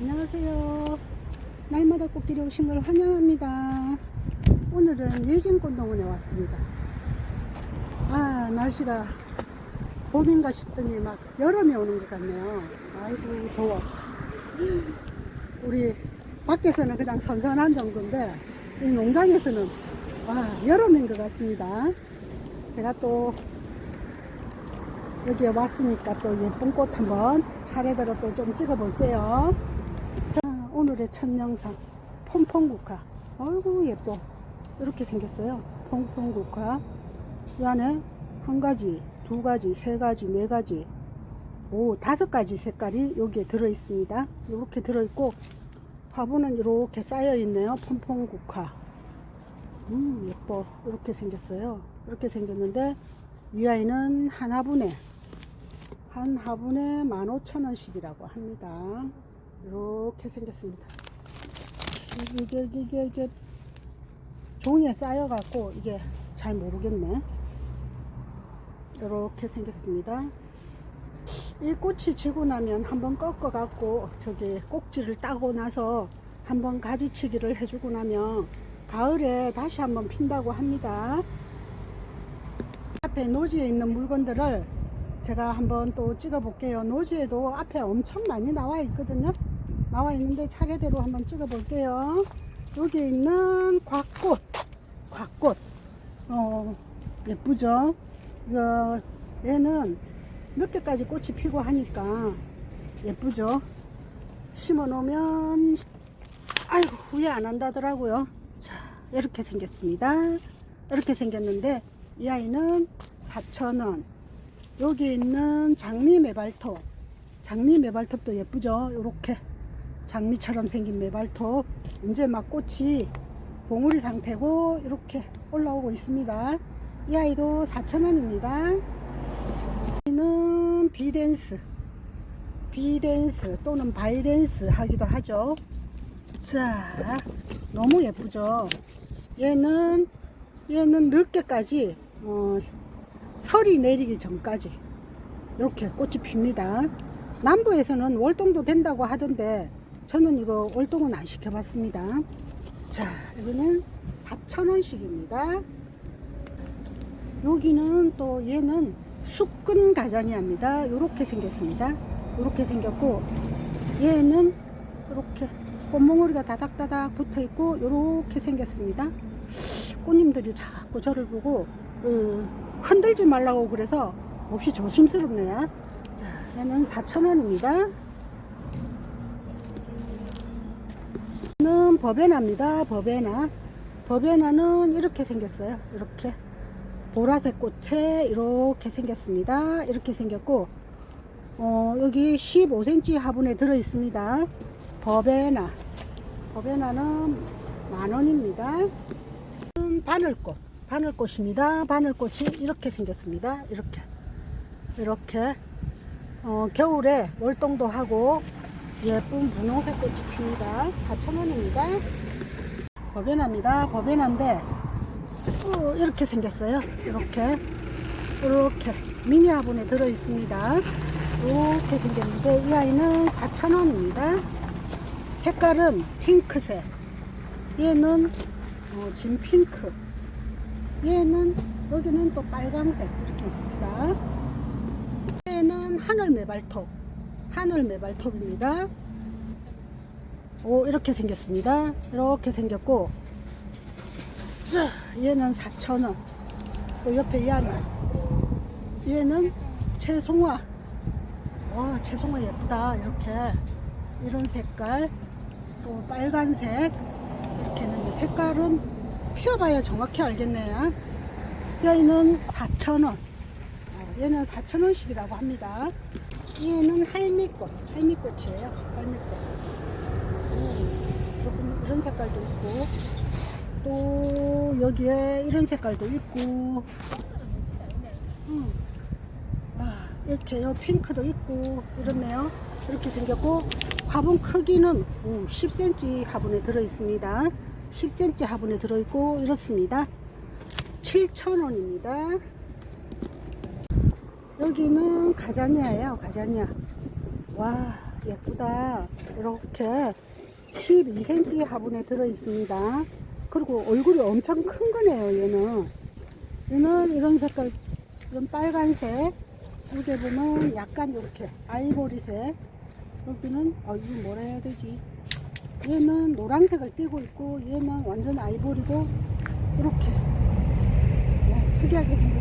안녕하세요. 날마다 꽃길에 오신 걸 환영합니다. 오늘은 예진꽃농원에 왔습니다. 아, 날씨가 봄인가 싶더니 막 여름이 오는 것 같네요. 아이고, 더워. 우리 밖에서는 그냥 선선한 정도인데, 이 농장에서는 와, 여름인 것 같습니다. 제가 또 여기에 왔으니까 또 예쁜 꽃 한번 차례대로 또 좀 찍어 볼게요. 자, 오늘의 첫 영상. 퐁퐁국화. 아이고, 예뻐. 이렇게 생겼어요. 퐁퐁국화. 이 안에 한 가지, 두 가지, 세 가지, 네 가지, 오, 다섯 가지 색깔이 여기에 들어 있습니다. 이렇게 들어 있고, 화분은 이렇게 쌓여 있네요. 퐁퐁국화. 음, 예뻐. 이렇게 생겼어요. 이렇게 생겼는데, 이 아이는 한 화분에, 한 화분에 15,000원씩이라고 합니다. 이렇게 생겼습니다. 이게, 이게, 이게, 이게, 종이에 쌓여갖고, 이게 잘 모르겠네. 이렇게 생겼습니다. 이 꽃이 지고 나면 한번 꺾어갖고, 저기 꼭지를 따고 나서 한번 가지치기를 해주고 나면, 가을에 다시 한번 핀다고 합니다. 앞에 노지에 있는 물건들을 제가 한번 또 찍어 볼게요. 노지에도 앞에 엄청 많이 나와 있거든요. 나와 있는데 차례대로 한번 찍어 볼게요. 여기 있는 곽꽃, 곽꽃. 어, 예쁘죠? 이거, 얘는 몇 개까지 꽃이 피고 하니까 예쁘죠? 심어 놓으면, 아이고, 후회 안 한다더라고요. 자, 이렇게 생겼습니다. 이렇게 생겼는데, 이 아이는 4,000원. 여기 있는 장미 매발톱. 장미 매발톱도 예쁘죠? 요렇게 장미처럼 생긴 매발톱. 이제 막 꽃이 봉우리 상태고 이렇게 올라오고 있습니다. 이 아이도 4,000원입니다. 여기는 비댄스. 비댄스 또는 바이댄스 하기도 하죠. 자, 너무 예쁘죠? 얘는, 얘는 늦게까지, 어, 설이 내리기 전까지 이렇게 꽃이 핍니다. 남부에서는 월동도 된다고 하던데 저는 이거 월동은 안 시켜봤습니다. 자, 여기는 4,000원씩입니다. 여기는 또 얘는 숙근 가자니아입니다. 이렇게 생겼습니다. 이렇게 생겼고 얘는 이렇게 꽃몽오리가 다닥다닥 붙어 있고 이렇게 생겼습니다. 꽃님들이 자꾸 저를 보고 어, 흔들지 말라고 그래서 몹시 조심스럽네요. 자, 얘는 4,000원입니다. 는 버베나입니다. 버베나. 버베나는 이렇게 생겼어요. 이렇게. 보라색 꽃에 이렇게 생겼습니다. 이렇게 생겼고, 어, 여기 15cm 화분에 들어 있습니다. 버베나. 버베나는 만원입니다. 바늘꽃. 바늘꽃입니다. 바늘꽃이 이렇게 생겼습니다. 이렇게. 이렇게. 어, 겨울에 월동도 하고 예쁜 분홍색 꽃이 핍니다. 4,000원입니다. 버베나입니다. 버베나인데, 어, 이렇게 생겼어요. 이렇게. 이렇게. 미니 화분에 들어 있습니다. 이렇게 생겼는데, 이 아이는 4,000원입니다. 색깔은 핑크색. 얘는, 어, 진 핑크. 얘는, 여기는 또 빨강색. 이렇게 있습니다. 얘는 하늘 매발톱. 하늘 매발톱입니다. 오, 이렇게 생겼습니다. 이렇게 생겼고, 자, 얘는 4,000원. 또 옆에 이 하나. 얘는 채송화. 와, 채송화 예쁘다. 이렇게. 이런 색깔. 또 빨간색. 이렇게 했는데 색깔은 피워봐야 정확히 알겠네요. 얘는 4,000원. 얘는 4,000원씩이라고 합니다. 얘는 할미꽃, 할미꽃이에요. 할미꽃. 조금 이런 색깔도 있고, 또 여기에 이런 색깔도 있고, 음. 아, 이렇게 요 핑크도 있고 이렇네요. 이렇게 생겼고 화분 크기는 10cm 화분에 들어 있습니다. 10cm 화분에 들어 있고 이렇습니다. 7,000원입니다. 여기는 가자니아예요. 가자니아. 와, 예쁘다. 이렇게 12cm 화분에 들어 있습니다. 그리고 얼굴이 엄청 큰 거네요, 얘는. 얘는 이런 색깔, 이런 빨간색. 여기 보면 약간 이렇게 아이보리색. 여기는, 어, 이거 뭐라 해야 되지? 얘는 노란색을 띠고 있고, 얘는 완전 아이보리고, 이렇게. 네, 특이하게 생겼어요.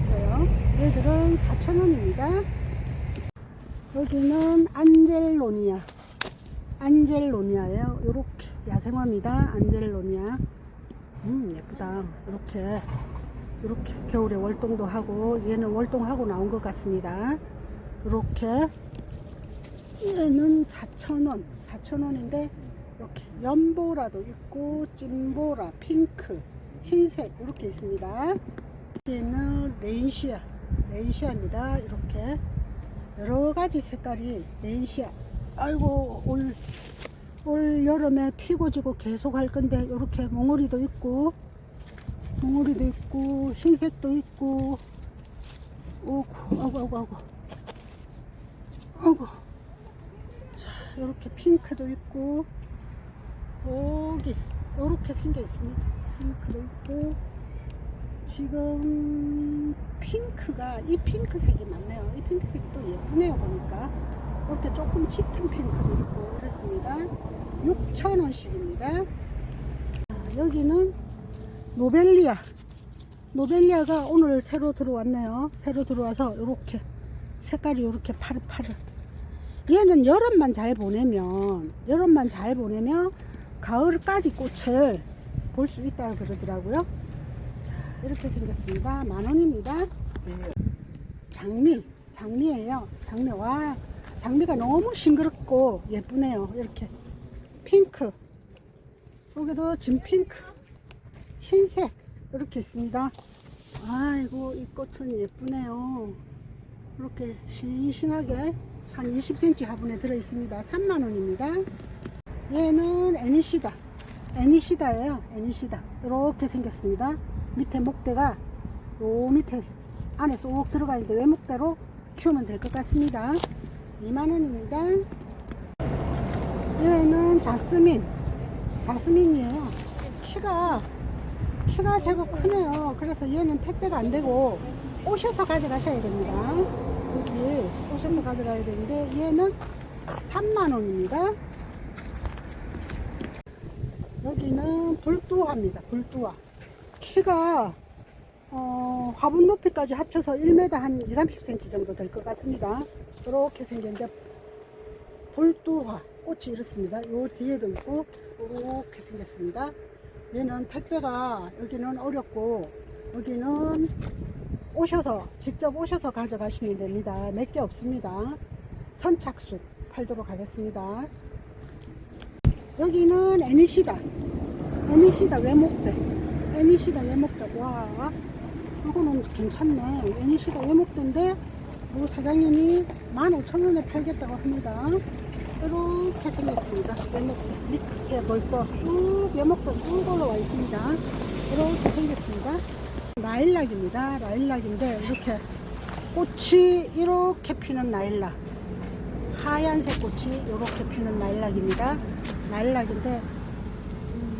얘들은 4,000원입니다. 여기는 안젤로니아. 안젤로니아예요. 요렇게 야생화입니다. 안젤로니아. 음, 예쁘다. 이렇게. 이렇게 겨울에 월동도 하고 얘는 월동하고 나온 것 같습니다. 이렇게 얘는 4,000원. 4,000원인데 이렇게 연보라도 있고 찐보라, 핑크, 흰색 이렇게 있습니다. 얘는 레인시아. 레인시아입니다. 이렇게 여러 가지 색깔이 레인시아. 아이고 올, 올 여름에 피고 지고 계속 할 건데 이렇게 몽우리도 있고 몽우리도 있고 흰색도 있고. 오구 아구 아구 아구. 아구. 자 이렇게 핑크도 있고 여기 이렇게 생겨 있습니다. 핑크도 있고 지금 핑크가 이 핑크색이 많네요. 이 핑크색이 또 예쁘네요 보니까. 이렇게 조금 짙은 핑크도 있고 이렇습니다. 6,000원씩입니다. 여기는 노벨리아. 노벨리아가 오늘 새로 들어왔네요. 새로 들어와서 이렇게 색깔이 이렇게 파릇파릇. 얘는 여름만 잘 보내면 여름만 잘 보내면 가을까지 꽃을 볼 수 있다 그러더라고요. 자 이렇게 생겼습니다. 만 원입니다. 장미 장미예요. 장미 와 장미가 너무 싱그럽고 예쁘네요. 이렇게 핑크. 여기도 진 핑크 흰색 이렇게 있습니다. 아이고 이 꽃은 예쁘네요. 이렇게 싱싱하게 한 20cm 화분에 들어 있습니다. 3만 원입니다. 얘는 애니시다. 애니시다예요. 애니시다. 이렇게 생겼습니다 밑에 목대가 요 밑에 안에 쏙 들어가 있는데 외목대로 키우면 될 것 같습니다. 2만원입니다. 얘는 자스민 자스민이에요. 키가 키가 제법 크네요. 그래서 얘는 택배가 안 되고 오셔서 가져가셔야 됩니다. 여기 오셔서 가져가야 되는데 얘는 3만원입니다. 여기는 불두화입니다. 불두화 키가 어, 화분 높이까지 합쳐서 1m 한 2, 30cm 정도 될 것 같습니다. 이렇게 생겼는데 불두화 꽃이 이렇습니다. 요 뒤에도 있고 이렇게 생겼습니다. 얘는 택배가 여기는 어렵고 여기는 오셔서 직접 오셔서 가져가시면 됩니다. 몇 개 없습니다. 선착순 팔도록 하겠습니다. 여기는 애니시다. 애니시다 외목대 애니시다 외목대 와 이거는 괜찮네. 애니시다 외목대인데 뭐 사장님이 15,000원에 팔겠다고 합니다. 이렇게 생겼습니다. 외목대 밑에 벌써 쑥 외목도 쑥 올라와 있습니다. 이렇게 생겼습니다. 라일락입니다. 라일락인데 이렇게 꽃이 이렇게 피는 라일락. 하얀색 꽃이 이렇게 피는 라일락입니다. 라일락인데 음,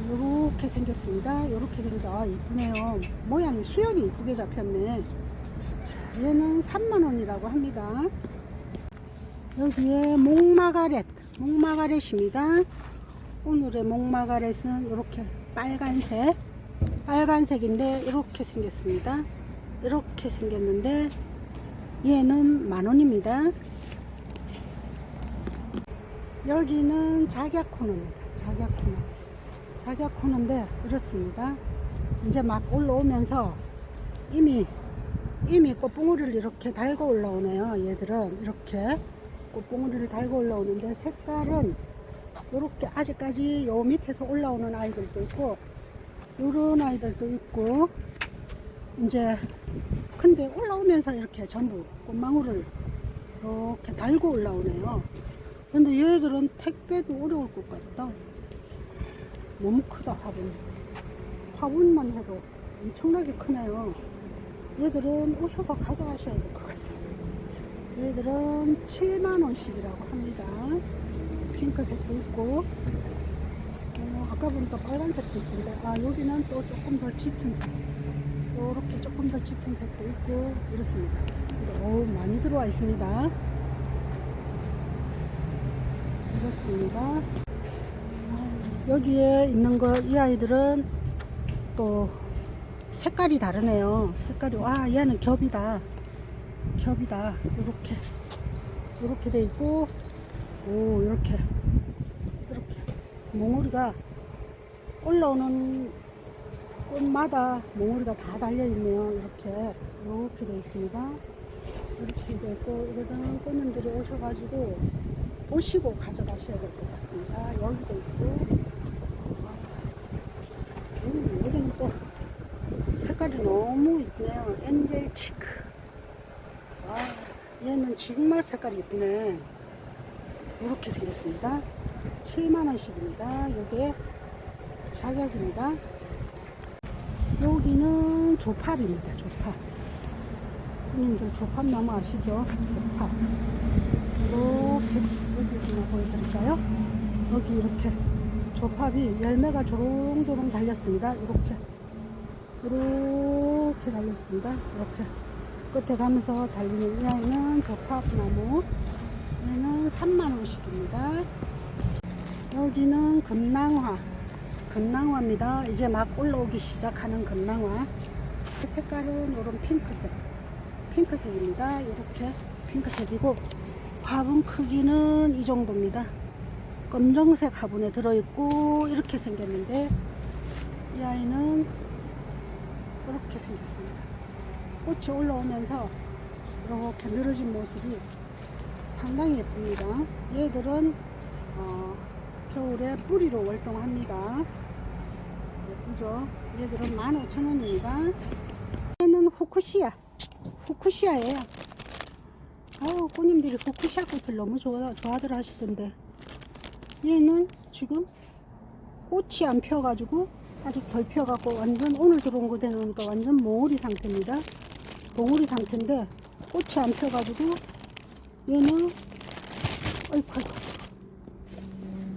이렇게 생겼습니다. 이렇게 생겨 아 이쁘네요. 모양이 수영이 이쁘게 잡혔네. 자, 얘는 3만원이라고 합니다. 여기에 목마가렛 목마가렛입니다. 오늘의 목마가렛은 이렇게 빨간색 빨간색인데 이렇게 생겼습니다. 이렇게 생겼는데 얘는 만원입니다. 여기는 작약코너입니다. 작약코너 작약코너인데 이렇습니다. 이제 막 올라오면서 이미 이미 꽃봉오리를 이렇게 달고 올라오네요. 얘들은 이렇게 꽃봉오리를 달고 올라오는데 색깔은 이렇게 아직까지 요 밑에서 올라오는 아이들도 있고 요런 아이들도 있고 이제 근데 올라오면서 이렇게 전부 꽃망울을 이렇게 달고 올라오네요. 근데 얘들은 택배도 어려울 것 같다 너무 크다 화분. 화분만 해도 엄청나게 크네요. 얘들은 오셔서 가져가셔야 될 것 같습니다. 얘들은 7만원씩이라고 합니다. 핑크색도 있고 어, 아까 보니까 빨간색도 있던데 아 여기는 또 조금 더 짙은 색. 이렇게 조금 더 짙은 색도 있고 이렇습니다. 어우 많이 들어와 있습니다. 이렇습니다. 아, 여기에 있는 거 이 아이들은 또 색깔이 다르네요. 색깔이 와 얘는 겹이다. 겹이다. 이렇게. 이렇게 돼 있고 오 이렇게. 이렇게. 몽우리가 올라오는 꽃마다 몽우리가 다 달려 있네요. 이렇게. 이렇게 돼 있습니다. 이렇게 돼 있고 이러다는 꽃님들이 오셔가지고 보시고 가져가셔야 될 것 같습니다. 여기도 있고 음, 여기는 또 색깔이 너무 이쁘네요. 엔젤 치크. 와 얘는 정말 색깔이 이쁘네. 이렇게 생겼습니다. 7만원씩입니다. 요게 자격입니다. 여기는 조팝입니다. 조팝. 님들 조팝 나무 아시죠? 조팝. 이렇게 여기 좀 보여드릴까요? 여기 이렇게 조팝이 열매가 조롱조롱 달렸습니다. 이렇게 이렇게 달렸습니다. 이렇게 끝에 가면서 달리는 이 아이는 조팝나무 얘는 3만원씩입니다. 여기는 금낭화 금낭화입니다. 이제 막 올라오기 시작하는 금낭화. 색깔은 이런 핑크색 핑크색입니다. 이렇게 핑크색이고 화분 크기는 이 정도입니다. 검정색 화분에 들어있고 이렇게 생겼는데 이 아이는 이렇게 생겼습니다 꽃이 올라오면서 이렇게 늘어진 모습이 상당히 예쁩니다. 얘들은 어, 겨울에 뿌리로 월동합니다. 예쁘죠? 얘들은 15,000원입니다. 얘는 후쿠시아. 후쿠시아예요. 아우, 꼬님들이 후쿠시아 꽃을 너무 좋아, 좋아들 하시던데. 얘는 지금 꽃이 안 펴가지고 아직 덜 펴갖고 완전 오늘 들어온 거 되니까 완전 몽우리 상태입니다. 몽우리 상태인데 꽃이 안 펴가지고 얘는 어이구 아이고.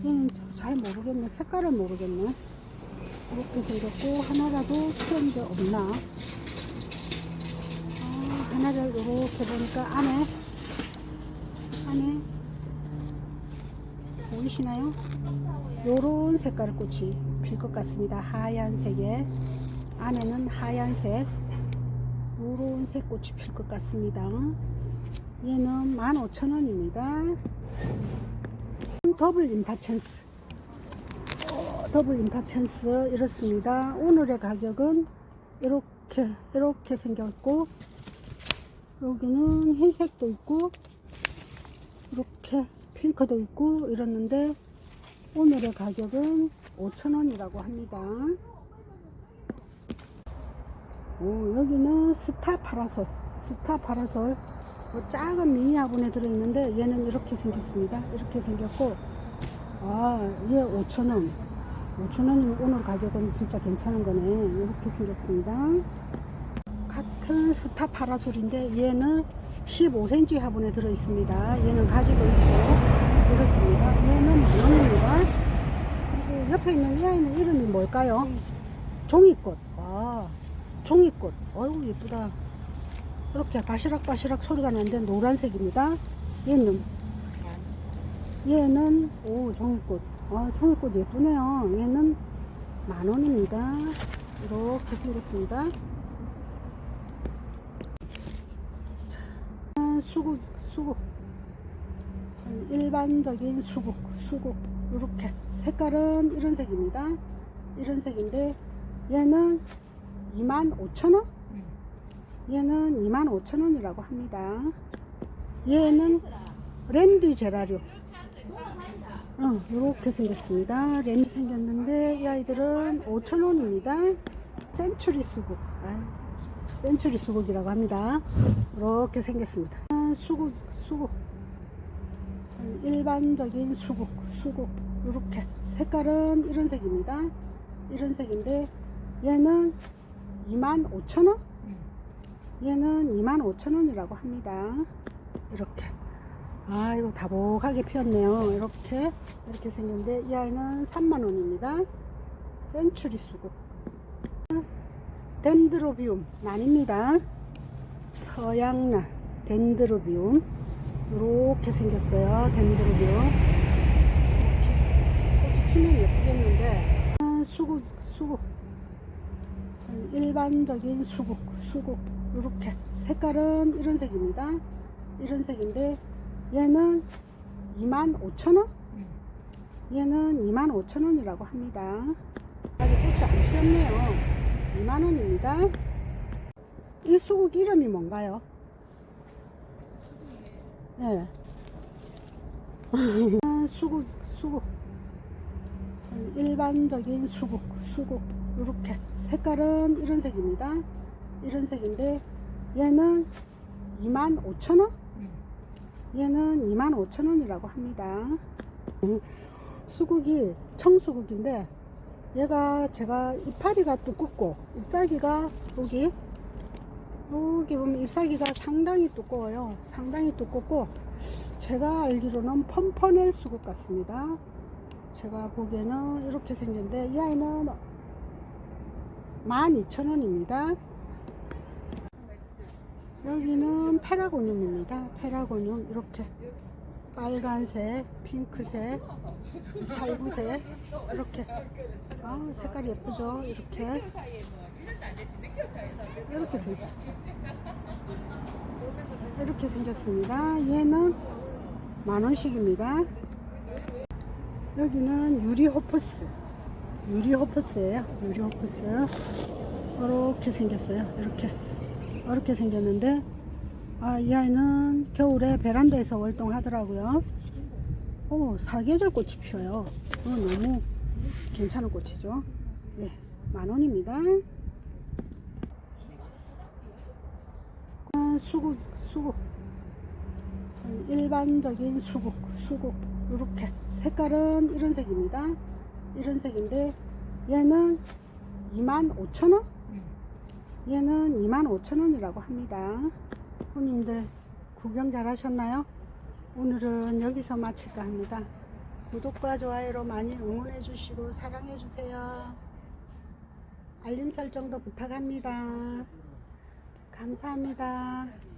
얘는 잘 모르겠네. 색깔을 모르겠네. 이렇게 생겼고 하나라도 피었는데 없나? 아, 하나를 이렇게 보니까 안에 안에 보이시나요? 요런 색깔의 꽃이 필 것 같습니다 하얀색에 안에는 하얀색 요런 색 꽃이 필 것 같습니다 얘는 15,000원입니다. 더블 임파천스. 어, 더블 임파천스 이렇습니다. 오늘의 가격은 이렇게 이렇게 생겼고 여기는 흰색도 있고 이렇게 핑크도 있고 이랬는데 오늘의 가격은 5,000원이라고 합니다. 오, 여기는 스타 파라솔. 스타 파라솔. 뭐 작은 미니 화분에 들어있는데 얘는 이렇게 생겼습니다. 이렇게 생겼고 아, 얘 5,000원. 5,000원이면 오늘 가격은 진짜 괜찮은 거네. 이렇게 생겼습니다. 같은 스타 파라솔인데 얘는 15cm 화분에 들어있습니다. 얘는 가지도 있고 이렇습니다. 얘는 만원입니다. 옆에 있는 이 아이는 이름이 뭘까요? 종이꽃. 아, 종이꽃. 어이구 예쁘다. 이렇게 바시락바시락 소리가 나는데 노란색입니다. 얘는 얘는 오 종이꽃. 아 종이꽃 예쁘네요. 얘는 만 원입니다. 이렇게 생겼습니다. 자, 수국 수국 일반적인 수국 수국 이렇게 색깔은 이런 색입니다. 이런 색인데 얘는 25,000원? 얘는 25,000원이라고 합니다. 얘는 랜디 제라류. 어, 이렇게 생겼습니다. 랜디 생겼는데 이 아이들은 5,000원입니다. 센츄리 수국. 아, 센츄리 수국이라고 합니다. 이렇게 생겼습니다. 아, 수국, 수국. 일반적인 수국, 수국. 이렇게 색깔은 이런 색입니다. 이런 색인데 얘는 25,000원? 얘는 25,000원이라고 합니다. 이렇게. 아, 이거 다복하게 피었네요. 이렇게, 이렇게 생겼는데, 이 아이는 3만원입니다. 센츄리 수국. 덴드로비움, 난입니다. 서양란, 덴드로비움. 이렇게 생겼어요. 덴드로비움. 이렇게. 꽃이 피면 예쁘겠는데, 아, 수국, 수국. 일반적인 수국, 수국. 이렇게. 색깔은 이런 색입니다. 이런 색인데, 얘는 25,000원? 얘는 25,000원이라고 합니다. 아직 꽃이 안 피었네요. 2만원입니다. 이 수국 이름이 뭔가요? 예. 아, 수국, 수국. 일반적인 수국, 수국. 이렇게. 색깔은 이런 색입니다. 이런 색인데, 얘는 25,000원? 얘는 25,000원이라고 합니다. 음, 수국이 청수국인데 얘가 제가 이파리가 두껍고 잎사귀가 여기 여기 보면 잎사귀가 상당히 두꺼워요. 상당히 두껍고 제가 알기로는 펌퍼넬 수국 같습니다. 제가 보기에는 이렇게 생겼는데 이 아이는 12,000원입니다. 여기는 페라고늄입니다. 페라고늄 이렇게 빨간색, 핑크색, 살구색 이렇게 아 색깔이 예쁘죠? 이렇게 이렇게 생 이렇게 생겼습니다. 얘는 만 원씩입니다. 여기는 유리 호프스 유리 호프스예요. 유리 호프스 이렇게 생겼어요. 이렇게 이렇게 생겼는데 아, 이 아이는 겨울에 베란다에서 월동하더라고요. 오, 사계절 꽃이 피어요. 어, 너무 괜찮은 꽃이죠. 예, 만 원입니다. 아, 수국, 수국. 일반적인 수국, 수국. 이렇게. 색깔은 이런 색입니다. 이런 색인데, 얘는 25,000원? 얘는 25,000원이라고 합니다. 손님들 구경 잘 하셨나요? 오늘은 여기서 마칠까 합니다. 구독과 좋아요로 많이 응원해 주시고 사랑해 주세요. 알림 설정도 부탁합니다. 감사합니다.